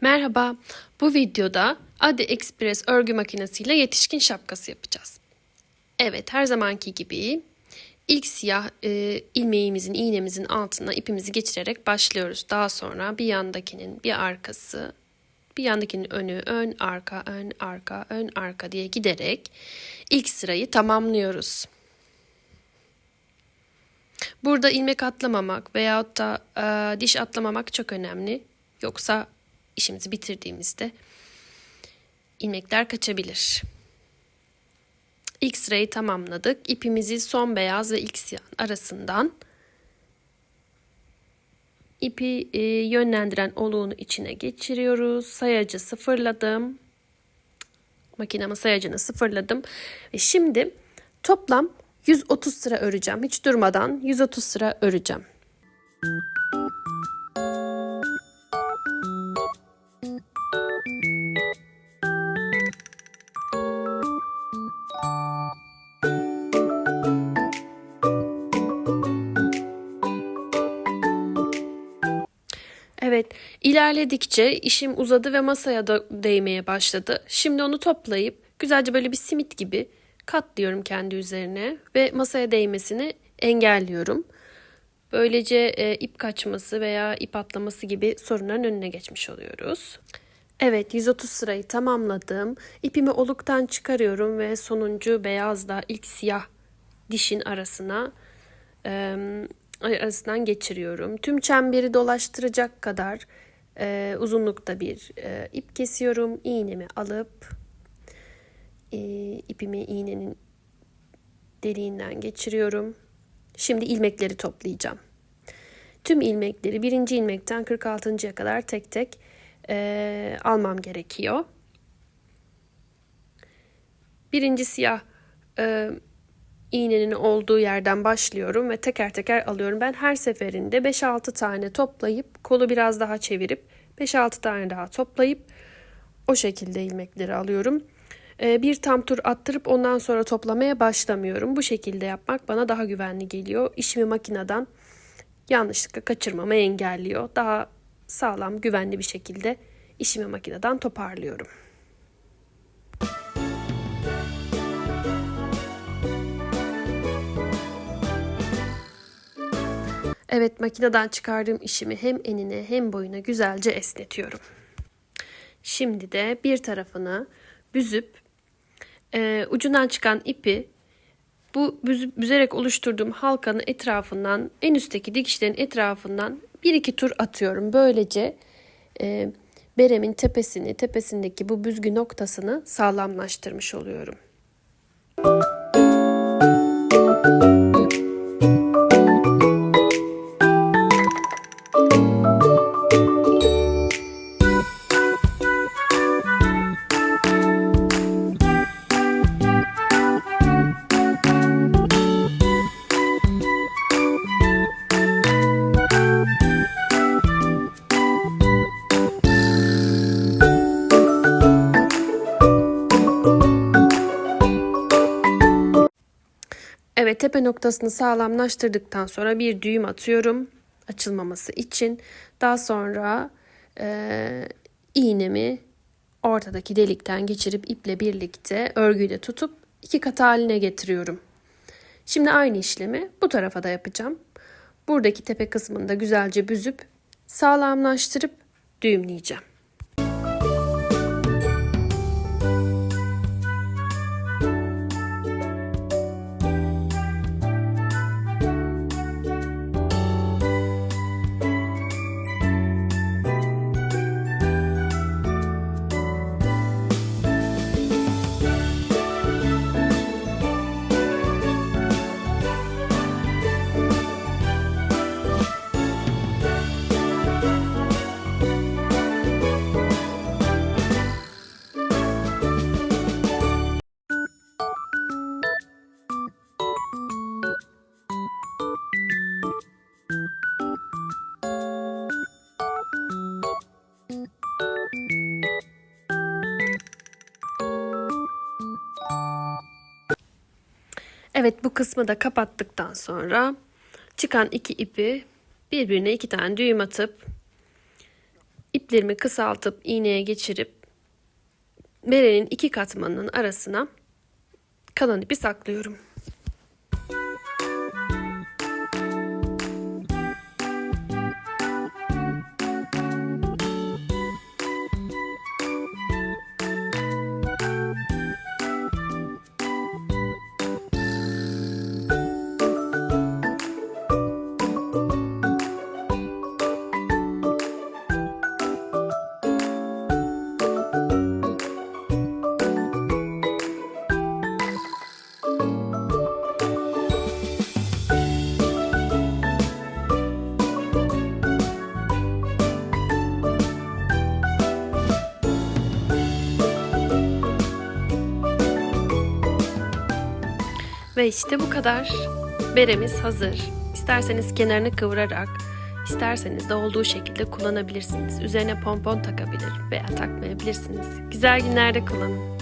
Merhaba, bu videoda Adi Express örgü makinesiyle yetişkin şapkası yapacağız. Evet, her zamanki gibi ilk siyah e, ilmeğimizin, iğnemizin altına ipimizi geçirerek başlıyoruz. Daha sonra bir yandakinin bir arkası, bir yandakinin önü, ön, arka, ön, arka, ön, arka diye giderek ilk sırayı tamamlıyoruz. Burada ilmek atlamamak veyahut da e, diş atlamamak çok önemli. Yoksa işimizi bitirdiğimizde ilmekler kaçabilir. İlk sırayı tamamladık. İpimizi son beyaz ve ilk siyah arasından ipi e, yönlendiren oluğunu içine geçiriyoruz. Sayacı sıfırladım. Makinemin sayacını sıfırladım. Ve şimdi toplam 130 sıra öreceğim. Hiç durmadan 130 sıra öreceğim. Evet, ilerledikçe işim uzadı ve masaya da değmeye başladı. Şimdi onu toplayıp güzelce böyle bir simit gibi katlıyorum kendi üzerine ve masaya değmesini engelliyorum. Böylece e, ip kaçması veya ip atlaması gibi sorunların önüne geçmiş oluyoruz. Evet 130 sırayı tamamladım. İpimi oluktan çıkarıyorum ve sonuncu beyazla ilk siyah dişin arasına e, arasından geçiriyorum. Tüm çemberi dolaştıracak kadar e, uzunlukta bir e, ip kesiyorum. İğnemi alıp e, ipimi iğnenin deliğinden geçiriyorum. Şimdi ilmekleri toplayacağım. Tüm ilmekleri birinci ilmekten 46.ya kadar tek tek e, almam gerekiyor. Birinci siyah e, iğnenin olduğu yerden başlıyorum ve teker teker alıyorum. Ben her seferinde 5-6 tane toplayıp kolu biraz daha çevirip 5-6 tane daha toplayıp o şekilde ilmekleri alıyorum. Ee, bir tam tur attırıp ondan sonra toplamaya başlamıyorum. Bu şekilde yapmak bana daha güvenli geliyor. İşimi makineden yanlışlıkla kaçırmamı engelliyor. Daha sağlam, güvenli bir şekilde işimi makineden toparlıyorum. Evet makineden çıkardığım işimi hem enine hem boyuna güzelce esnetiyorum. Şimdi de bir tarafını büzüp e, ucundan çıkan ipi bu büzüp, büzerek oluşturduğum halkanın etrafından en üstteki dikişlerin etrafından bir iki tur atıyorum. Böylece e, beremin tepesini tepesindeki bu büzgü noktasını sağlamlaştırmış oluyorum. Evet tepe noktasını sağlamlaştırdıktan sonra bir düğüm atıyorum açılmaması için. Daha sonra e, iğnemi ortadaki delikten geçirip iple birlikte örgüyle tutup iki kat haline getiriyorum. Şimdi aynı işlemi bu tarafa da yapacağım. Buradaki tepe kısmını da güzelce büzüp sağlamlaştırıp düğümleyeceğim. Evet bu kısmı da kapattıktan sonra çıkan iki ipi birbirine iki tane düğüm atıp ip iplerimi kısaltıp iğneye geçirip berenin iki katmanının arasına kalan ipi saklıyorum. Ve işte bu kadar. Beremiz hazır. İsterseniz kenarını kıvırarak, isterseniz de olduğu şekilde kullanabilirsiniz. Üzerine pompon takabilir veya takmayabilirsiniz. Güzel günlerde kullanın.